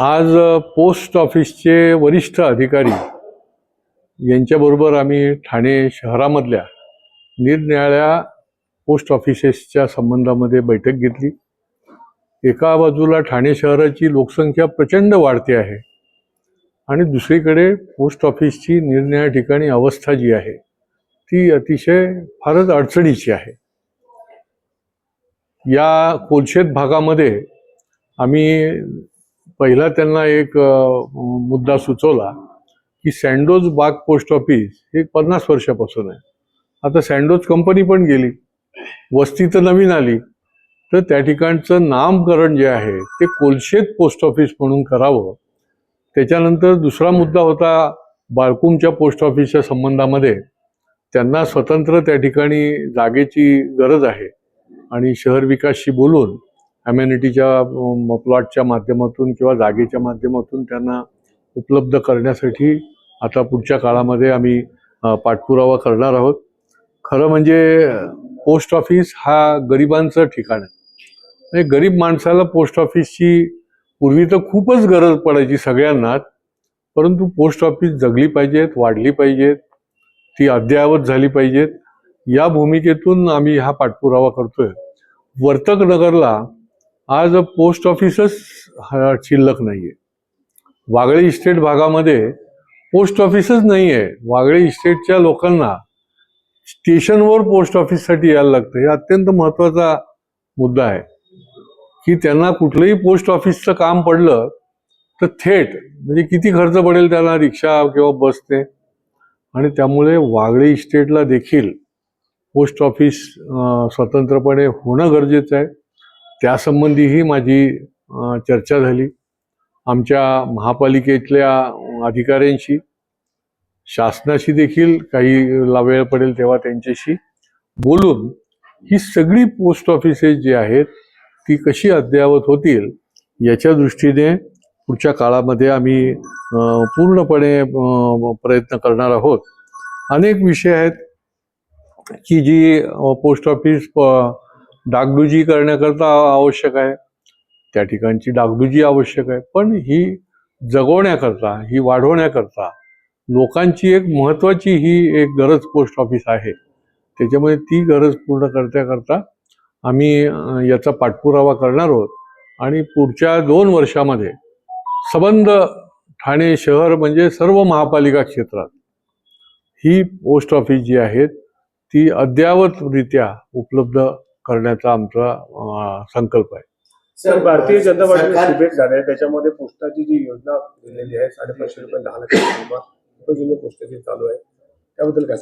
आज पोस्ट ऑफिसचे वरिष्ठ अधिकारी यांच्याबरोबर आम्ही ठाणे शहरामधल्या निरनिराळ्या पोस्ट ऑफिसेसच्या संबंधामध्ये बैठक घेतली. एका बाजूला ठाणे शहराची लोकसंख्या प्रचंड वाढते आहे आणि दुसरीकडे पोस्ट ऑफिसची निरनिराळ्या ठिकाणी अवस्था जी आहे ती अतिशय फारच अडचणीची आहे. या कोलशेत भागामध्ये आम्ही पहिला त्यांना एक मुद्दा सुचवला की सँडोज बाग पोस्ट ऑफिस हे पन्नास वर्षापासून आहे. आता सँडोज कंपनी पण गेली वस्ती तर नवीन आली तर त्या ठिकाणचं नामकरण जे आहे ते कोलशेत पोस्ट ऑफिस म्हणून करावं. त्याच्यानंतर दुसरा मुद्दा होता बाळकुमच्या पोस्ट ऑफिसच्या संबंधामध्ये. त्यांना स्वतंत्र त्या ठिकाणी जागेची गरज आहे. आणि शहर विकासशी बोलून अम्युनिटीच्या प्लॉटच्या माध्यमातून किंवा जागेच्या माध्यमातून त्यांना उपलब्ध करण्यासाठी आता पुढच्या काळामध्ये आम्ही पाठपुरावा करणार आहोत. खरं म्हणजे पोस्ट ऑफिस हा गरिबांचं ठिकाण आहे. म्हणजे गरीब माणसाला पोस्ट ऑफिसची पूर्वी तर खूपच गरज पडायची सगळ्यांनाच परंतु पोस्ट ऑफिस जगली पाहिजेत वाढली पाहिजेत ती अद्ययावत झाली पाहिजेत. या भूमिकेतून आम्ही हा पाठपुरावा करतोय. वर्तक नगरला आज पोस्ट ऑफिसच हा शिल्लक आहे वागळे इस्टेट भागामध्ये पोस्ट ऑफिसच नाही आहे वागळे इस्टेटच्या लोकांना स्टेशनवर पोस्ट ऑफिससाठी यायला लागतं हे अत्यंत महत्त्वाचा मुद्दा आहे. की त्यांना कुठलंही पोस्ट ऑफिसचं काम पडलं तर थेट म्हणजे किती खर्च पडेल त्याला रिक्षा किंवा बसने आणि त्यामुळे वागळे इस्टेटला देखील पोस्ट ऑफिस स्वतंत्रपणे होणं गरजेचं आहे. त्यासंबंधीही माझी चर्चा झाली. आमच्या महापालिकेतल्या अधिकाऱ्यांशी शासनाशी देखील काही ला वेळ पडेल तेव्हा त्यांच्याशी बोलून ही सगळी पोस्ट ऑफिसेस जी आहेत ती कशी अद्ययावत होतील याच्या दृष्टीने पुढच्या काळामध्ये आम्ही पूर्णपणे प्रयत्न करणार आहोत. अनेक विषय आहेत की जी पोस्ट ऑफिस प- डागडुजी करण्याकरता आवश्यक आहे. त्या ठिकाणची डागडुजी आवश्यक आहे. पण ही जगवण्याकरता ही वाढवण्याकरता लोकांची एक महत्त्वाची ही एक गरज पोस्ट ऑफिस आहे. त्याच्यामुळे ती गरज पूर्ण करत्याकरता आम्ही याचा पाठपुरावा करणार आहोत. आणि पुढच्या दोन वर्षामध्ये सबंध ठाणे शहर म्हणजे सर्व महापालिका क्षेत्रात ही पोस्ट ऑफिस जी आहेत ती अद्ययावतरित्या उपलब्ध करण्याचा आमचा संकल्प आहे. सर भारतीय जनता पार्टीने सरकार- डिबेट झाले त्याच्यामध्ये पोस्टाची जी योजना दिलेली आहे साडेपाचशे रुपये दहा लाख पोस्टाची चालू आहे. त्याबद्दल काय